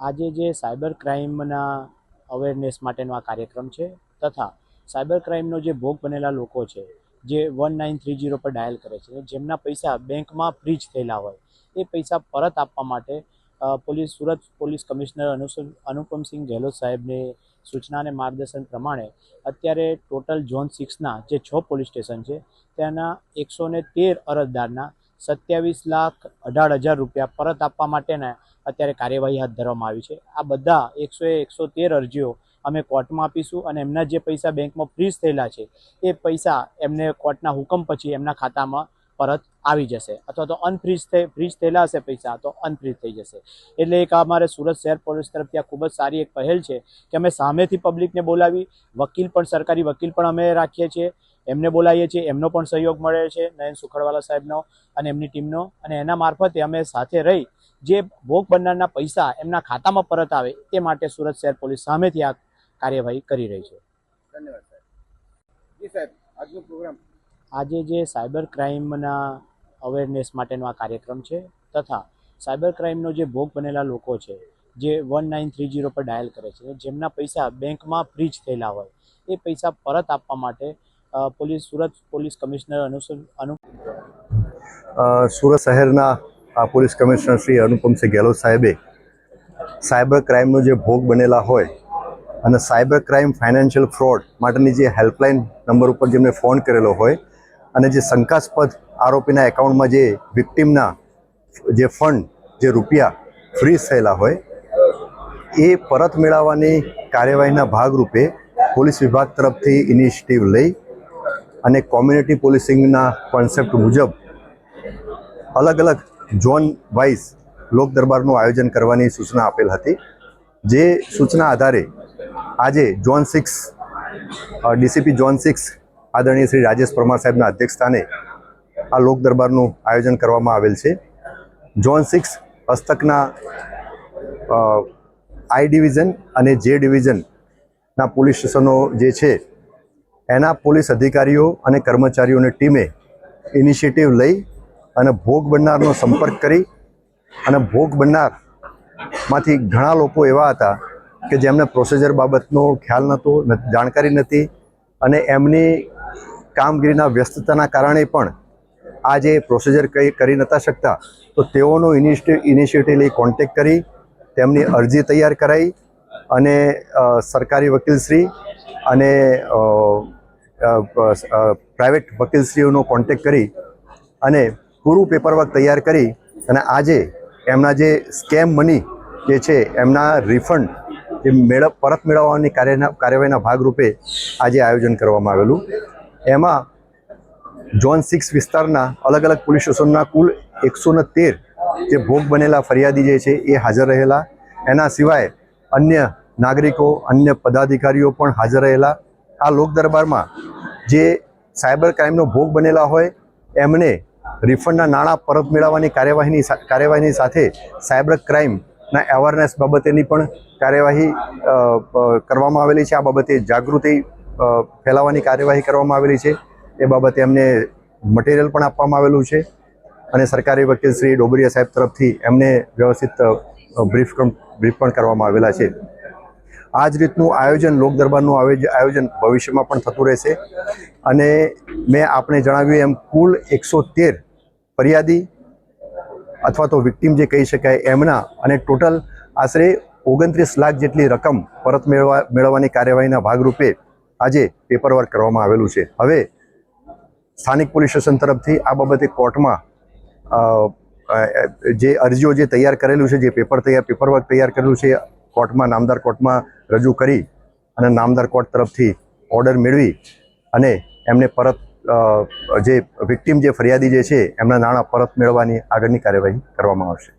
આજે જે cyber ક્રાઇમના awareness માટેનો આ કાર્યક્રમ છે, તથા સાયબર ક્રાઇમનો જે ભોગ બનેલા લોકો છે, જે વન નાઇન થ્રી જીરો પર ડાયલ કરે છે, જેમના પૈસા બેંકમાં ફ્રીજ થયેલા હોય, એ પૈસા પરત આપવા માટે police, Surat police commissioner Anupamsinh Gehlot સાહેબની સૂચના અને માર્ગદર્શન પ્રમાણે અત્યારે ટોટલ ઝોન સિક્સના જે છ પોલીસ સ્ટેશન છે, ત્યાંના એકસો ને તેર અરજદારના સત્યાવીસ લાખ અઢાર હજાર રૂપિયા પરત આપવા માટેના અત્યારે કાર્યવાહી હાથ ધરવામાં આવી છે. આ બધા એકસો એકસો તેર અરજીઓ અમે કોર્ટમાં આપીશું અને એમના જે પૈસા બેંકમાં ફ્રીઝ થયેલા છે, એ પૈસા એમને કોર્ટના હુકમ પછી એમના ખાતામાં પરત આવી જશે. અથવા તો અનફ્રીઝ થઈ ફ્રીઝ થયેલા હશે પૈસા, તો અનફ્રીઝ થઈ જશે. એટલે એક અમારે સુરત શહેર પોલીસ તરફથી આ ખૂબ જ સારી એક પહેલ છે કે અમે સામેથી પબ્લિકને બોલાવી, વકીલ પણ, સરકારી વકીલ પણ અમે રાખીએ છીએ, એમને બોલાવીએ છીએ, એમનો પણ સહયોગ મળે છે, નયન સુખડવાલા સાહેબનો અને એમની ટીમનો. અને એના મારફતે અમે સાથે રહી જે ભોગ બનનારના પૈસા એમના ખાતામાં પરત આવે તે માટે સુરત શહેર પોલીસ સામેથી આ કાર્યવાહી કરી રહી છે. ધન્યવાદ સાહેબ. જી સાહેબ આજનો પ્રોગ્રામ. આજે જે સાયબર ક્રાઇમના અવેરનેસ માટેનો આ કાર્યક્રમ છે તથા સાયબર ક્રાઇમનો જે ભોગ બનેલા લોકો છે જે વન નાઇન થ્રી જીરો પર ડાયલ કરે છે જેમના પૈસા બેંકમાં ફ્રીજ થયેલા હોય એ પૈસા પરત આપવા માટે પોલીસ સુરત પોલીસ કમિશનર અનુસુ અનુ સુરત શહેરના પોલીસ કમિશનર શ્રી અનુપમસિંહ ગેહલોત સાહેબે સાયબર ક્રાઇમનો જે ભોગ બનેલા હોય અને સાયબર ક્રાઇમ ફાઇનાન્શિયલ ફ્રોડ માટેની જે હેલ્પલાઇન નંબર ઉપર જેમને ફોન કરેલો હોય અને જે શંકાસ્પદ આરોપીના એકાઉન્ટમાં જે વિક્ટીમના જે ફંડ, જે રૂપિયા ફ્રીઝ થયેલા હોય, એ પરત મેળવવાની કાર્યવાહીના ભાગરૂપે પોલીસ વિભાગ તરફથી ઇનિશિયેટિવ લઈ અને કોમ્યુનિટી પોલીસિંગના કોન્સેપ્ટ મુજબ અલગ અલગ ઝોન વાઇઝ લોક દરબારનું આયોજન કરવાની સૂચના આપેલ હતી. જે સૂચના આધારે આજે zone six DCP zone six આદરણીય શ્રી રાજેશ પરમાર સાહેબના અધ્યક્ષસ્થાને આ લોક દરબારનું આયોજન કરવામાં આવેલ છે. ઝોન સિક્સ હસ્તકના આઈ ડિવિઝન અને જે ડિવિઝનના પોલીસ સ્ટેશનો જે છે, એના પોલીસ અધિકારીઓ અને કર્મચારીઓની ટીમે ઇનિશિયેટિવ લઈ અને ભોગ બનનારનો સંપર્ક કરી અને ભોગ બનનારમાંથી ઘણા લોકો એવા હતા કે જેમને પ્રોસીજર બાબતનો ખ્યાલ નહોતો જાણકારી નથી અને એમની કામગીરીના વ્યસ્તતાના કારણે પણ આ જે પ્રોસીજર કંઈ, કરી નહોતા શકતા, તો તેઓનો ઇનિશિયેટિવ લઈ કોન્ટેક કરી, તેમની અરજી તૈયાર કરાઈ અને સરકારી વકીલશ્રી અને પ્રાઇવેટ વકીલશ્રીઓનો કોન્ટેક કરી અને પૂરું પેપરવર્ક તૈયાર કરી અને આજે એમના જે સ્કેમ મની જે છે, એમના રિફંડ જે મેળવ, પરત મેળવવાની કાર્યના, કાર્યવાહીના ભાગરૂપે આજે આયોજન કરવામાં આવેલું. એમાં ઝોન સિક્સ વિસ્તારના અલગ અલગ પોલીસ સ્ટેશનના કુલ એકસો તેર જે ભોગ બનેલા ફરિયાદી જે છે, એ હાજર રહેલા. એના સિવાય અન્ય નાગરિકો, અન્ય પદાધિકારીઓ પણ હાજર રહેલા. આ લોક દરબારમાં જે સાયબર ક્રાઇમનો ભોગ બનેલા હોય, એમને રિફંડના નાણાં પરત મેળવવાની કાર્યવાહીની કાર્યવાહીની સાથે સાયબર ક્રાઇમના અવેરનેસ બાબતેની પણ કાર્યવાહી કરવામાં આવેલી છે. આ બાબતે જાગૃતિ ફેલાવવાની કાર્યવાહી કરવામાં આવેલી છે. એ બાબતે એમને મટીરિયલ પણ આપવામાં આવેલું છે. અને સરકારી વકીલ શ્રી ડોબરિયા સાહેબ તરફથી એમને વ્યવસ્થિત બ્રીફ બ્રીફ પણ કરવામાં આવેલા છે. આ જ રીતનું આયોજન લોક દરબારનું આયોજ- આયોજન ભવિષ્યમાં પણ થતું રહેશે. અને મેં આપણે જણાવ્યું એમ, કુલ એકસો તેર ફરિયાદી અથવા તો વિક્ટીમ જે કહી શકાય એમના અને ટોટલ આશરે ઓગણત્રીસ લાખ જેટલી રકમ પરત મેળવા, મેળવવાની કાર્યવાહીના ભાગરૂપે આજે પેપરવર્ક કરવામાં આવેલું છે. હવે સ્થાનિક પોલીસ સ્ટેશન તરફથી આ બાબતે કોર્ટમાં જે અરજીઓ જે તૈયાર કરેલું છે, જે પેપર તૈયાર પેપરવર્ક તૈયાર કરેલું છે કોર્ટમાં, નામદાર કોર્ટમાં રજૂ કરી અને નામદાર કોર્ટ તરફથી ઓર્ડર મેળવી અને એમને પરત જે વિક્ટીમ જે ફરિયાદી જે છે, એમના નાણાં પરત મેળવવાની આગળની કાર્યવાહી કરવામાં આવશે.